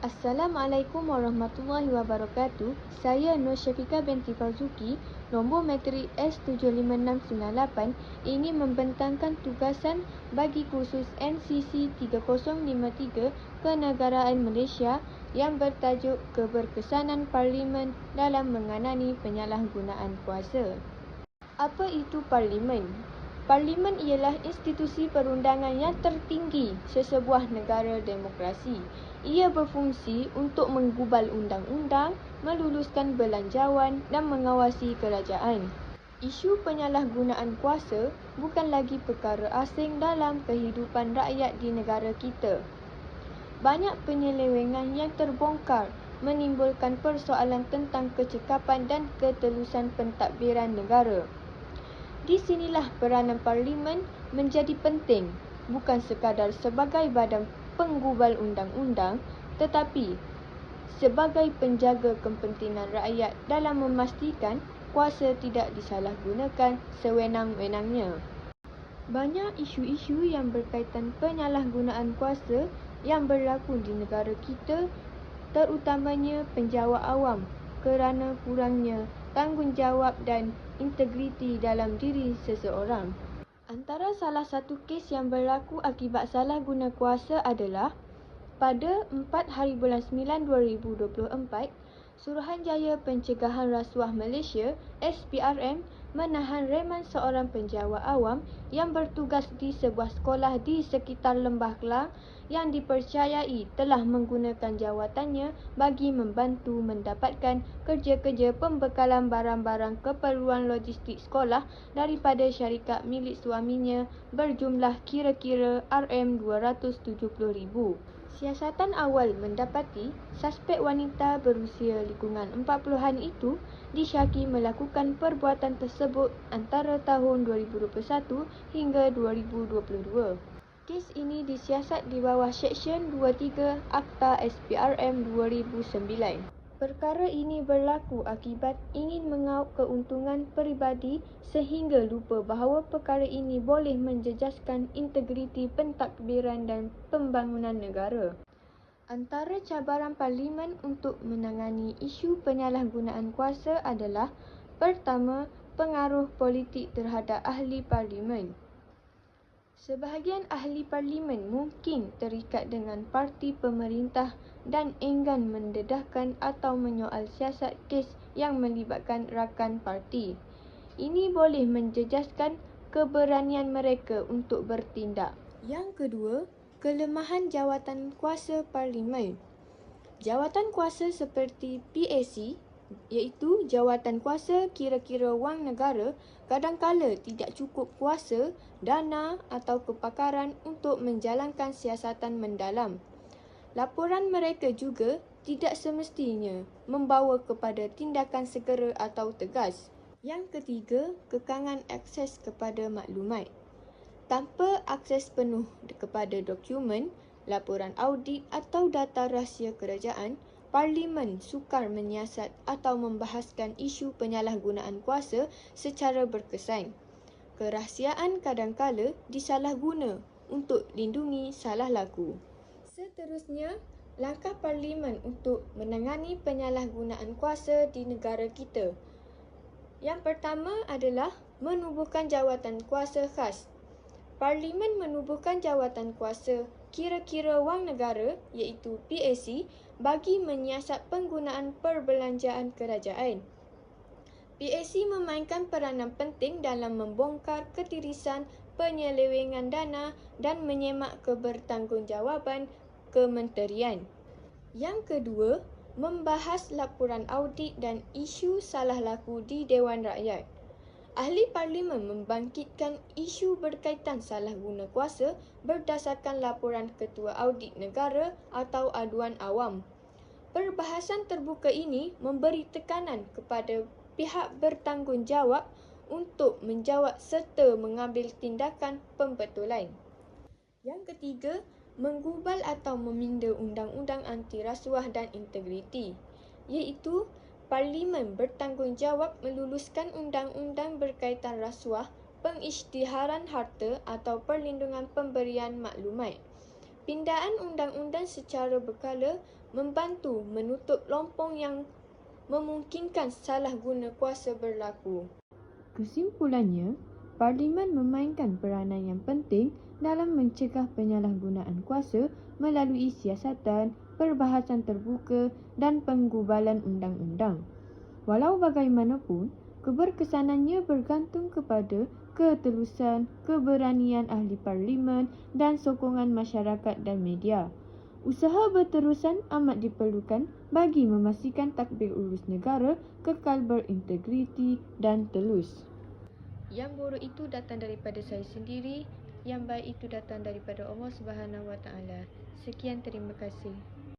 Assalamualaikum warahmatullahi wabarakatuh. Saya Nur Syafika binti Fauzuki, nombor matrik S75698 ingin membentangkan tugasan bagi kursus NCC 3053 Kenegaraan Malaysia yang bertajuk Keberkesanan Parlimen dalam mengenani penyalahgunaan kuasa. Apa itu parlimen? Parlimen ialah institusi perundangan yang tertinggi sesebuah negara demokrasi. Ia berfungsi untuk menggubal undang-undang, meluluskan belanjawan dan mengawasi kerajaan. Isu penyalahgunaan kuasa bukan lagi perkara asing dalam kehidupan rakyat di negara kita. Banyak penyelewengan yang terbongkar menimbulkan persoalan tentang kecekapan dan ketelusan pentadbiran negara. Di sinilah peranan parlimen menjadi penting bukan sekadar sebagai badan penggubal undang-undang tetapi sebagai penjaga kepentingan rakyat dalam memastikan kuasa tidak disalahgunakan sewenang-wenangnya. Banyak isu-isu yang berkaitan penyalahgunaan kuasa yang berlaku di negara kita terutamanya penjawat awam kerana kurangnya tanggungjawab dan integriti dalam diri seseorang. Antara salah satu kes yang berlaku akibat salah guna kuasa adalah pada 4 hari bulan 9 2024, Suruhanjaya Pencegahan Rasuah Malaysia SPRM menahan reman seorang penjawat awam yang bertugas di sebuah sekolah di sekitar Lembah Kelang yang dipercayai telah menggunakan jawatannya bagi membantu mendapatkan kerja-kerja pembekalan barang-barang keperluan logistik sekolah daripada syarikat milik suaminya berjumlah kira-kira RM270,000. Siasatan awal mendapati suspek wanita berusia lingkungan 40-an itu disyaki melakukan perbuatan tersebut antara tahun 2021 hingga 2022. Kes ini disiasat di bawah Seksyen 23 Akta SPRM 2009. Perkara ini berlaku akibat ingin mengauk keuntungan peribadi sehingga lupa bahawa perkara ini boleh menjejaskan integriti pentadbiran dan pembangunan negara. Antara cabaran parlimen untuk menangani isu penyalahgunaan kuasa adalah pertama, pengaruh politik terhadap ahli parlimen. Sebahagian ahli parlimen mungkin terikat dengan parti pemerintah dan enggan mendedahkan atau menyoal siasat kes yang melibatkan rakan parti. Ini boleh menjejaskan keberanian mereka untuk bertindak. Yang kedua, kelemahan jawatan kuasa parlimen. Jawatan kuasa seperti PAC iaitu jawatan kuasa kira-kira wang negara kadangkala tidak cukup kuasa, dana atau kepakaran untuk menjalankan siasatan mendalam. Laporan mereka juga tidak semestinya membawa kepada tindakan segera atau tegas. Yang ketiga, kekangan akses kepada maklumat. Tanpa akses penuh kepada dokumen, laporan audit atau data rahsia kerajaan, Parlimen sukar menyiasat atau membahaskan isu penyalahgunaan kuasa secara berkesan. Kerahsiaan kadangkala disalahguna untuk lindungi salah laku. Seterusnya, langkah Parlimen untuk menangani penyalahgunaan kuasa di negara kita. Yang pertama adalah menubuhkan jawatan kuasa khas. Parlimen menubuhkan jawatan kuasa kira-kira wang negara iaitu PAC bagi menyiasat penggunaan perbelanjaan kerajaan. PAC memainkan peranan penting dalam membongkar ketirisan penyelewengan dana dan menyemak kebertanggungjawaban kementerian. Yang kedua, membahas laporan audit dan isu salah laku di Dewan Rakyat. Ahli Parlimen membangkitkan isu berkaitan salah guna kuasa berdasarkan laporan Ketua Audit Negara atau aduan awam. Perbahasan terbuka ini memberi tekanan kepada pihak bertanggungjawab untuk menjawab serta mengambil tindakan pembetulan. Yang ketiga, menggubal atau meminda undang-undang anti rasuah dan integriti iaitu Parlimen bertanggungjawab meluluskan undang-undang berkaitan rasuah, pengisytiharan harta atau perlindungan pemberian maklumat. Pindaan undang-undang secara berkala membantu menutup lompong yang memungkinkan salah guna kuasa berlaku. Kesimpulannya, Parlimen memainkan peranan yang penting dalam mencegah penyalahgunaan kuasa melalui siasatan, perbahasan terbuka dan penggubalan undang-undang. Walau bagaimanapun, keberkesanannya bergantung kepada ketelusan, keberanian ahli parlimen dan sokongan masyarakat dan media. Usaha berterusan amat diperlukan bagi memastikan takbir urus negara kekal berintegriti dan telus. Yang buruk itu datang daripada saya sendiri, yang baik itu datang daripada Allah Subhanahu Wa Taala. Sekian terima kasih.